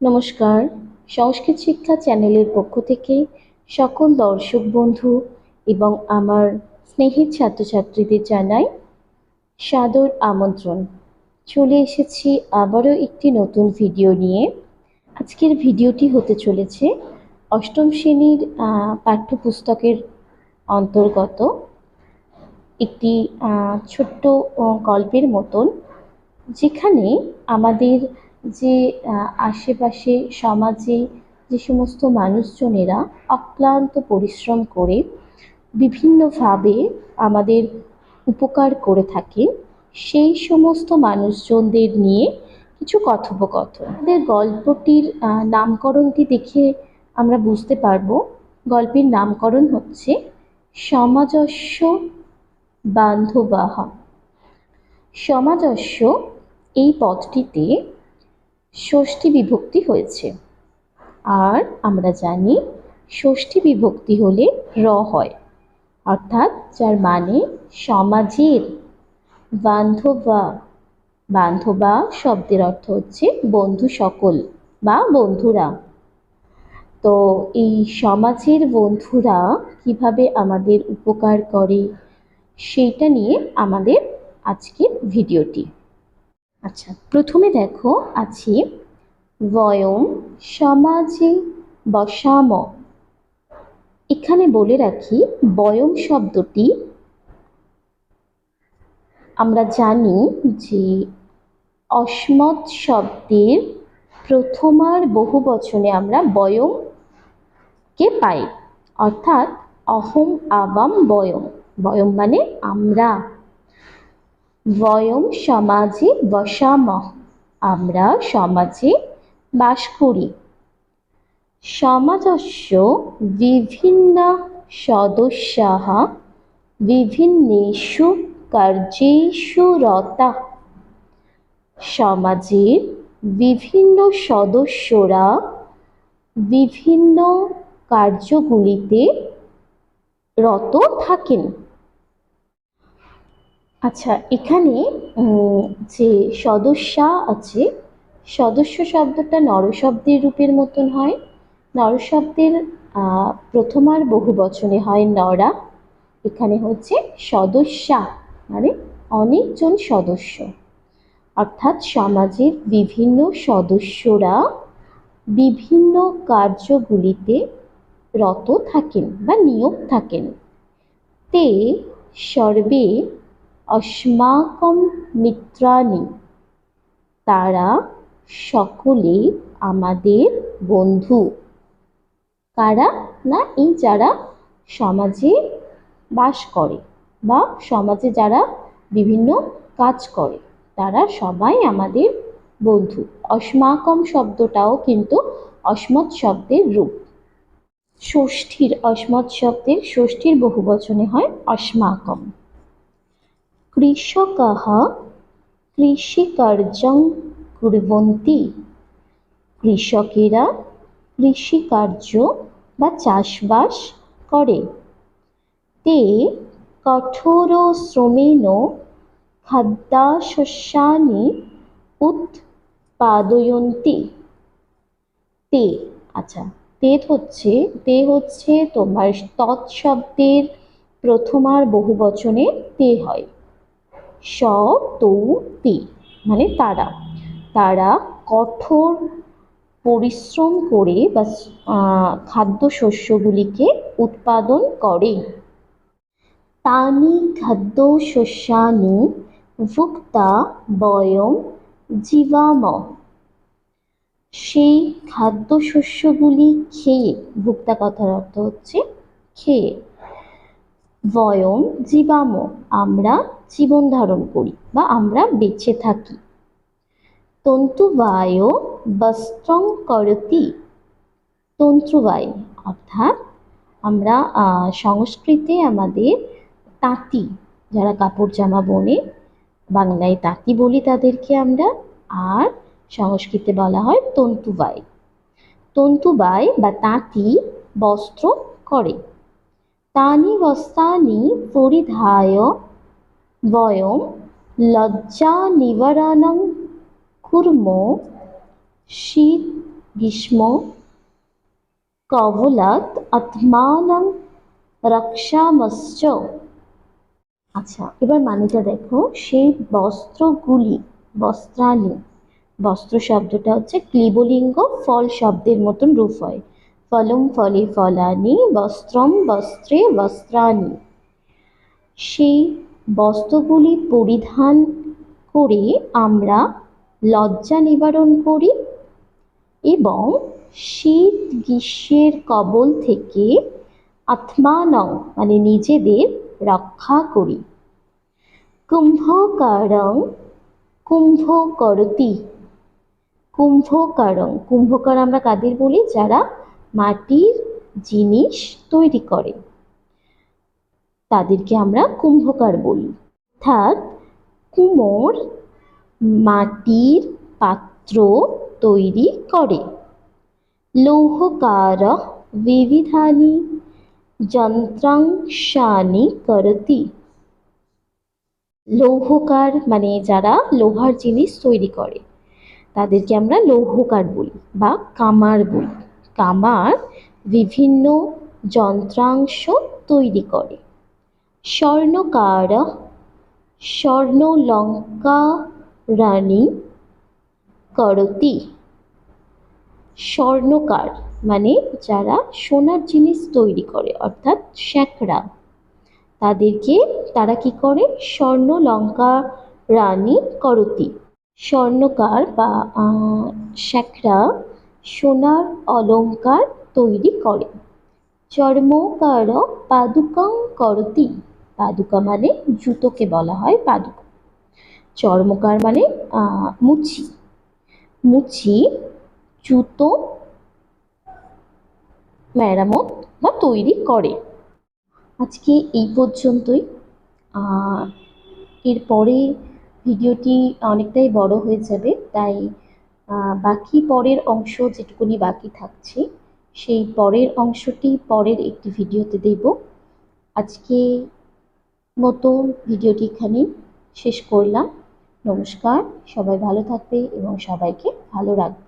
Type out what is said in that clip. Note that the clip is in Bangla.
নমস্কার। সংস্কৃত শিক্ষা চ্যানেলের পক্ষ থেকে সকল দর্শক বন্ধু এবং আমার স্নেহের ছাত্রছাত্রীদের জানাই সাদর আমন্ত্রণ। চলে এসেছি আবারও একটি নতুন ভিডিও নিয়ে। আজকের ভিডিওটি হতে চলেছে অষ্টম শ্রেণির পাঠ্যপুস্তকের অন্তর্গত একটি ছোট্ট গল্পের মতন, যেখানে আমাদের যে আশেপাশে সমাজে যে সমস্ত মানুষজনেরা অক্লান্ত পরিশ্রম করে বিভিন্নভাবে আমাদের উপকার করে থাকে, সেই সমস্ত মানুষজনদের নিয়ে কিছু কথোপকথন। আমাদের গল্পটির নামকরণটি দেখে আমরা বুঝতে পারব, গল্পের নামকরণ হচ্ছে সমাজস্য বান্ধবাহা। সমাজস্য এই পদটিতে ষষ্ঠী বিভক্তি হয়েছে। আর আমরা জানি ষষ্ঠী বিভক্তি হলে র হয়। অর্থাৎ যার মানে সমাজের বান্ধবা। বান্ধবা শব্দের অর্থ হচ্ছে বন্ধু সকল বা বন্ধুরা। তো এই সমাজের বন্ধুরা কীভাবে আমাদের উপকার করে, সেইটা নিয়ে আমাদের আজকের ভিডিওটি। আচ্ছা প্রথমে দেখো আছে বয়ম সমাজে বসাম। এখানে বলে রাখি বয়ম শব্দটি আমরা জানি যে অসমত শব্দের প্রথমার বহু বচনে আমরা বয়মকে পাই। অর্থাৎ অহম আবাম বয়ম বয়ম মানে আমরা। বয়ম সমাজে বসামহ আমরা সমাজে বাস করি সমাজস্য বিভিন্ন সদস্যাः বিভিন্নেষু কার্যেষু সমাজের বিভিন্ন সদস্যরা বিভিন্ন কার্যগুলিতে রত থাকেন আচ্ছা এখানে যে সদস্যা আছে, সদস্য শব্দটা নরশব্দের রূপের মতন হয়। নরশব্দের প্রথমার বহু বচনে হয় নরা। এখানে হচ্ছে সদস্যা মানে অনেকজন সদস্য। অর্থাৎ সমাজের বিভিন্ন সদস্যরা বিভিন্ন কার্যগুলিতে রত থাকেন বা নিয়োগ থাকেন। তে সর্বে অস্মাকম মিত্রাণি। তারা সকলে আমাদের বন্ধু। কারা না এই যারা সমাজে বাস করে বা সমাজে যারা বিভিন্ন কাজ করে, তারা সবাই আমাদের বন্ধু। অস্মাকম শব্দটাও কিন্তু অসমত শব্দের রূপ। ষষ্ঠীর অসমত শব্দের ষষ্ঠীর বহু বচনে হয় অস্মাকম। কৃষকাः কৃষিকার্যং কুর্বন্তি। কৃষকেরা কৃষিকার্য বা চাষবাস করে। তে কঠোর শ্রমেণ খাদ্যাশস্যানি উৎপাদয়ন্তি। তে আচ্ছা তে হচ্ছে তে হচ্ছে তোমার তৎশব্দের প্রথমার বহু বচনে তে হয়। স তৌ মানে তারা। তারা কঠোর পরিশ্রম করে বা আহ, খাদ্যশস্যগুলিকে উৎপাদন করে। তানি খাদ্য খাদ্যশস্যানি ভুক্তা বয়ম জীবাম। সেই খাদ্যশস্যগুলি খেয়ে ভুক্তা কথার অর্থ হচ্ছে খেয়ে। বয়ম জীবাম, আমরা জীবন ধারণ করি বা আমরা বেঁচে থাকি। তন্তুবায় বস্ত্রং করতি। তন্তুবায়, অর্থাৎ আমরা সংস্কৃতে আমাদের তাঁতি, যারা কাপড় জামা বোনে, বাংলায় তাঁতি বলি তাদেরকে আমরা, আর সংস্কৃতে বলা হয় তন্তুবাই তন্তুবাই বা তাঁতি বস্ত্র করে। তানি বস্ত্রানি পরিধায় বয়ম লজ্জা নিবারণং কুর্ম শীত গ্রীষ্ম কবলাত আত্মানং রক্ষামশ্চ আচ্ছা এবার মানেটা দেখো সেই বস্ত্রগুলি বস্ত্রাণী বস্ত্র শব্দটা হচ্ছে ক্লিবলিঙ্গ ফল শব্দের মতন রূপ হয় ফলম ফলে ফলানি বস্ত্রম বস্ত্রে বস্ত্রাণী সেই বস্ত্রগুলি পরিধান করে আমরা লজ্জা নিবারণ করি এবং শীত গ্রীষ্মের কবল থেকে আত্মানং মানে নিজেদের রক্ষা করি। কুম্ভকারং কুম্ভ করতি কুম্ভকারং, কুম্ভকার আমরা কাদের বলি? যারা মাটির জিনিস তৈরি করে। তাদেরকে আমরা কুম্ভকার বলি। অর্থাৎ কুমোর মাটির পাত্র তৈরি করে। লৌহকার বিবিধানি যন্ত্রাংশানি করতি। লৌহকার মানে যারা লোহার জিনিস তৈরি করে, তাদেরকে আমরা লৌহকার বলি বা কামার বলি। কামার বিভিন্ন যন্ত্রাংশ তৈরি করে। স্বর্ণকার স্বর্ণলঙ্কারানি করতি। স্বর্ণকার মানে যারা সোনার জিনিস তৈরি করে, অর্থাৎ শ্যাকরা তাদেরকে তারা কি করে? স্বর্ণ লঙ্কা রানী করতি। স্বর্ণকার বা শ্যাকরা সোনার অলংকার তৈরি করে। চর্মকার পাদুকাং করতি। পাদুকা মানে জুতোকে বলা হয় পাদুকা। চর্মকার মানে মুচি। মুচি জুতো মেরামত বা তৈরি করে। আজকে এই পর্যন্তই। এরপরে ভিডিওটি অনেকটাই বড় হয়ে যাবে, তাই বাকি পরের অংশ যেটুকুনি বাকি থাকছে, সেই পরের অংশটি পরের একটি ভিডিওতে দেব। আজকে মতো ভিডিওটি এখানে শেষ করলাম। নমস্কার, সবাই ভালো থাকবে এবং সবাইকে ভালো রাখবে।